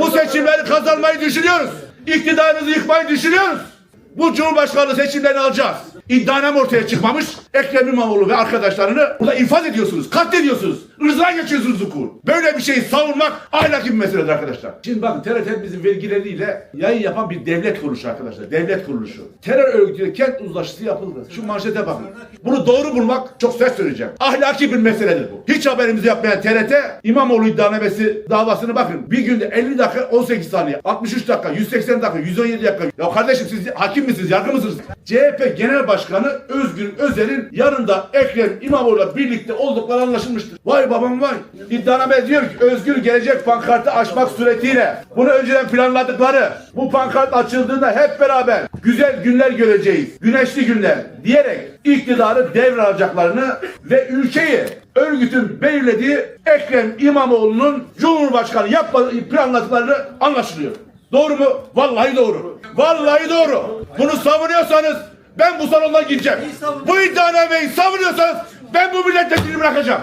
Bu seçimleri kazanmayı düşünüyoruz. İktidarınızı yıkmayı düşünüyoruz. Bu Cumhurbaşkanlığı seçimlerini alacağız. İddianame ortaya çıkmamış. Ekrem İmamoğlu ve arkadaşlarını burada infaz ediyorsunuz, katlediyorsunuz. Irzına geçiyorsunuz hukukun. Böyle bir şeyi savunmak ahlaki bir meseledir arkadaşlar. Şimdi bakın TRT bizim vergileriyle yayın yapan bir devlet kuruluşu arkadaşlar. Devlet kuruluşu. Terör örgütüyle kent uzlaşısı yapıldı. Şu manşete bakın. Bunu doğru bulmak çok ses söyleyeceğim. Ahlaki bir meseledir bu. Hiç haberimizi yapmayan TRT İmamoğlu iddianamesi davasını bakın. Bir günde 50 dakika 18 saniye, 63 dakika, 180 dakika, 117 dakika. Ya kardeşim siz hakim misiniz, yargı mısınız? CHP Genel Başkanı Özgür Özel'in yanında Ekrem İmamoğlu'la birlikte oldukları anlaşılmıştır. Vay babam vay. İddianame diyor ki Özgür gelecek pankartı açmak suretiyle bunu önceden planladıkları bu pankart açıldığında hep beraber güzel günler göreceğiz. Güneşli günler diyerek iktidarı devralacaklarını ve ülkeyi örgütün belirlediği Ekrem İmamoğlu'nun Cumhurbaşkanı yapmadığı planladıklarını anlaşılıyor. Doğru mu? Vallahi doğru. Vallahi doğru. Bunu savunuyorsanız ben bu salondan gideceğim. Bu iddianameyi savunuyorsanız ben bu milletvekilini bırakacağım.